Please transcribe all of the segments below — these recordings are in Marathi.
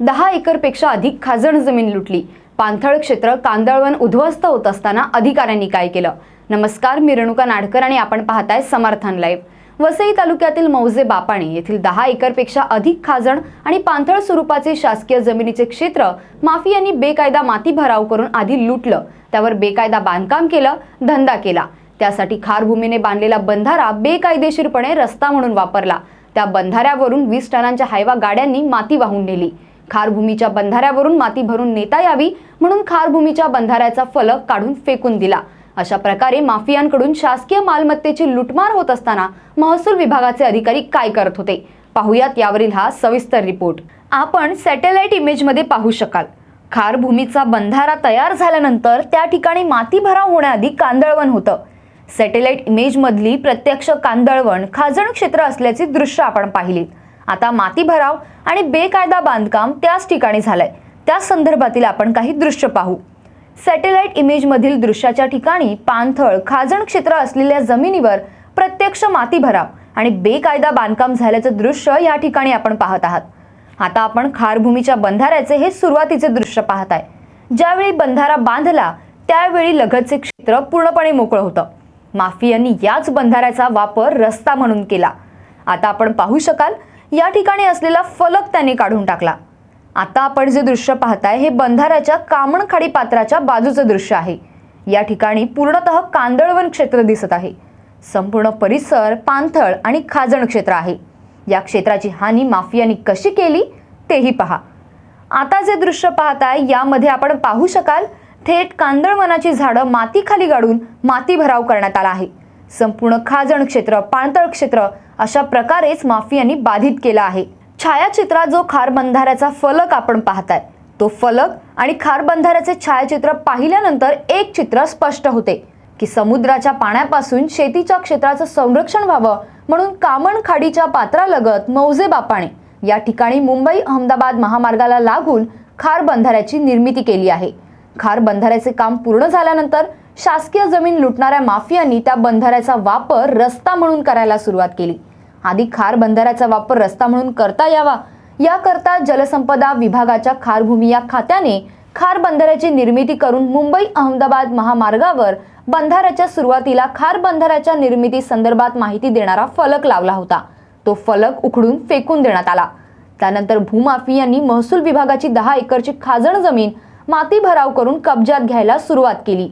दहा एकरपेक्षा अधिक खाजण जमीन लुटली. पाणथळ क्षेत्र कांदळवन उद्ध्वस्त होत असताना अधिकाऱ्यांनी काय केलं? नमस्कार मी रेणुका नाडकर आणि आपण पाहताय समर्थन लाईव्ह. वसई तालुक्यातील मौजे बापाणे येथील दहा एकरपेक्षा अधिक खाजण आणि पाणथळ स्वरूपाचे शासकीय जमिनीचे क्षेत्र माफियांनी बेकायदा माती भराव करून आधी लुटलं. त्यावर बेकायदा बांधकाम केलं धंदा केला. त्यासाठी खारभूमीने बांधलेला बंधारा बेकायदेशीरपणे रस्ता म्हणून वापरला. त्या बंधाऱ्यावरून वीस टनांच्या हायवा गाड्यांनी माती वाहून नेली. खारभूमीच्या बंधाऱ्यावरून माती भरून नेता यावी म्हणून खारभूमीच्या बंधाऱ्याचा फलक काढून फेकून दिला. अशा प्रकारे माफियांकडून शासकीय मालमत्तेची लुटमार होत असताना महसूल विभागाचे अधिकारी काय करत होते? पाहुयात यावरील हा सविस्तर रिपोर्ट. आपण सॅटेलाइट इमेजमध्ये पाहू शकाल. खार भूमीचा बंधारा तयार झाल्यानंतर त्या ठिकाणी माती भराव होण्याआधी कांदळवन होतं. सॅटेलाइट इमेजमधली प्रत्यक्ष कांदळवण खाजण क्षेत्र असल्याची दृश्य आपण पाहिलीत. आता माती भराव आणि बेकायदा बांधकाम त्याच ठिकाणी झालंय. त्या संदर्भातील आपण काही दृश्य पाहू. सॅटेलाइट इमेजमधील दृश्याच्या ठिकाणी पाणथळ खाजण क्षेत्र असलेल्या जमिनीवर प्रत्यक्ष माती भराव आणि बेकायदा बांधकाम झाल्याचं दृश्य या ठिकाणी आपण पाहत आहात. आता आपण खारभूमीच्या बंधाऱ्याचे हे सुरुवातीचे दृश्य पाहत आहे. ज्यावेळी बंधारा बांधला त्यावेळी लगतचे क्षेत्र पूर्णपणे मोकळं होतं. माफियांनी याच बंधाऱ्याचा वापर रस्ता म्हणून केला. आता आपण पाहू शकाल या ठिकाणी असलेला फलक त्यांनी काढून टाकला. आता आपण जे दृश्य पाहताय हे बंधाऱ्याच्या कामणखाडी पात्राच्या बाजूचं दृश्य आहे. या ठिकाणी पूर्णतः कांदळवन क्षेत्र दिसत आहे. संपूर्ण परिसर पाणथळ आणि खाजण क्षेत्र आहे. या क्षेत्राची हानी माफियांनी कशी केली तेही पहा. आता जे दृश्य पाहताय यामध्ये आपण पाहू शकाल थेट कांदळवनाची झाडं मातीखाली गाडून माती भराव करण्यात आला आहे. संपूर्ण खाजण क्षेत्र पाणतळ क्षेत्र अशा प्रकारेच माफियांनी बाधित केला आहे. छायाचित्रात जो खार बंधाऱ्याचा फलक आपण पाहताय तो फलक आणि खार बंधाऱ्याचे छायाचित्र पाहिल्यानंतर एक चित्र स्पष्ट होते की समुद्राच्या पाण्यापासून शेतीच्या क्षेत्राचं संरक्षण व्हावं म्हणून कामण खाडीच्या पात्रालगत मौजे बापाणे या ठिकाणी मुंबई अहमदाबाद महामार्गाला लागून खार बंधाऱ्याची निर्मिती केली आहे. खार बंधाऱ्याचे काम पूर्ण झाल्यानंतर शासकीय जमीन लुटणाऱ्या माफियांनी त्या बंधाऱ्याचा वापर रस्ता म्हणून करायला सुरुवात केली. आधी खार बंधाऱ्याचा वापर रस्ता म्हणून करता यावा. याकरता जलसंपदा विभागाच्या खारभूमी या खात्याने खार बंधाऱ्याची निर्मिती करून मुंबई अहमदाबाद महामार्गावर बंधाऱ्याच्या सुरुवातीला खार बंधाऱ्याच्या निर्मिती संदर्भात माहिती देणारा फलक लावला होता. तो फलक उखडून फेकून देण्यात आला. त्यानंतर भूमाफियांनी महसूल विभागाची दहा एकरची खाजण जमीन माती भराव करून कब्जात घ्यायला सुरुवात केली.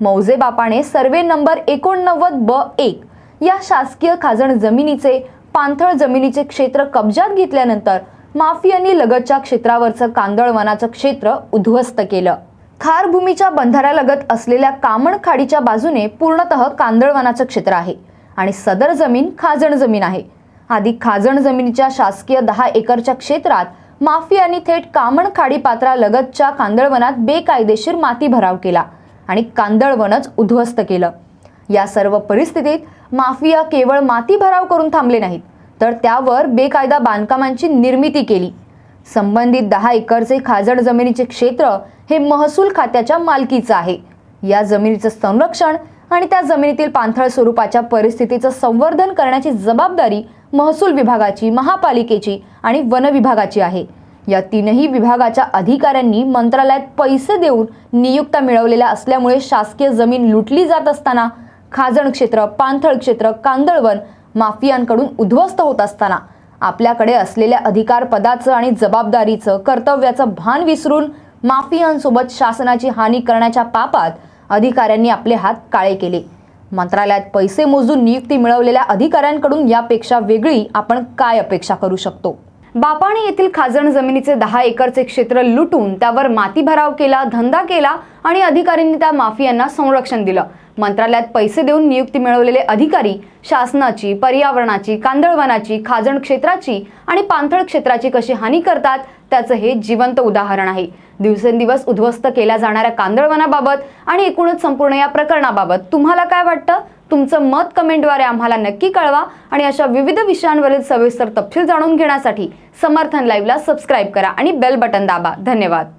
मौजे बापाने सर्वे नंबर एकोणनव्वद ब एक या शासकीय खाजण जमिनीचे पाणथळ जमिनीचे क्षेत्र कब्जात घेतल्यानंतर माफियांनी लगतच्या क्षेत्रावरचं कांदळवनाचं क्षेत्र उद्ध्वस्त केलं. खारभूमीच्या बंधाऱ्यालगत असलेल्या कामण खाडीच्या बाजूने पूर्णतः कांदळवनाचं क्षेत्र आहे आणि सदर जमीन खाजण जमीन आहे. आधी खाजण जमिनीच्या शासकीय दहा एकरच्या क्षेत्रात माफियांनी थेट कामण खाडी पात्रालगतच्या कांदळवनात बेकायदेशीर माती भराव केला. आणि कांदळवनच उद्ध्वस्त केलं. या सर्व परिस्थितीत माफिया केवळ माती भराव करून थांबले नाहीत तर त्यावर बेकायदा बांधकामांची निर्मिती केली. संबंधित दहा एकरचे खाजड जमिनीचे क्षेत्र हे महसूल खात्याच्या मालकीचं आहे. या जमिनीचं संरक्षण आणि त्या जमिनीतील पाणथळ स्वरूपाच्या परिस्थितीचं संवर्धन करण्याची जबाबदारी महसूल विभागाची महापालिकेची आणि वन विभागाची आहे. या तीनही विभागाच्या अधिकाऱ्यांनी मंत्रालयात पैसे देऊन नियुक्त्या मिळवलेल्या असल्यामुळे शासकीय जमीन लुटली जात असताना खाजण क्षेत्र पाणथळ क्षेत्र कांदळवन माफियांकडून उद्ध्वस्त होत असताना आपल्याकडे असलेल्या अधिकार पदाचं आणि जबाबदारीचं कर्तव्याचं भान विसरून माफियांसोबत शासनाची हानी करण्याच्या पापात अधिकाऱ्यांनी आपले हात काळे केले. मंत्रालयात पैसे मोजून नियुक्ती मिळवलेल्या अधिकाऱ्यांकडून यापेक्षा वेगळी आपण काय अपेक्षा करू शकतो? बापाणे येथील खाजण जमिनीचे दहा एकरचे क्षेत्र लुटून त्यावर माती भराव केला धंदा केला आणि अधिकाऱ्यांनी त्या माफियांना संरक्षण दिलं. मंत्रालयात पैसे देऊन नियुक्ती मिळवलेले अधिकारी शासनाची पर्यावरणाची कांदळवनाची खाजण क्षेत्राची आणि पाणथळ क्षेत्राची कशी हानी करतात त्याचं हे जिवंत उदाहरण आहे. दिवसेंदिवस उद्ध्वस्त केल्या जाणाऱ्या कांदळवनाबाबत आणि एकूणच संपूर्ण या प्रकरणाबाबत तुम्हाला काय वाटतं? तुमचं मत कमेंटद्वारे आम्हाला नक्की कळवा आणि अशा विविध विषयांवरील सविस्तर तपशील जाणून घेण्यासाठी समर्थन लाईव्हला सबस्क्राईब करा आणि बेल बटन दाबा. धन्यवाद.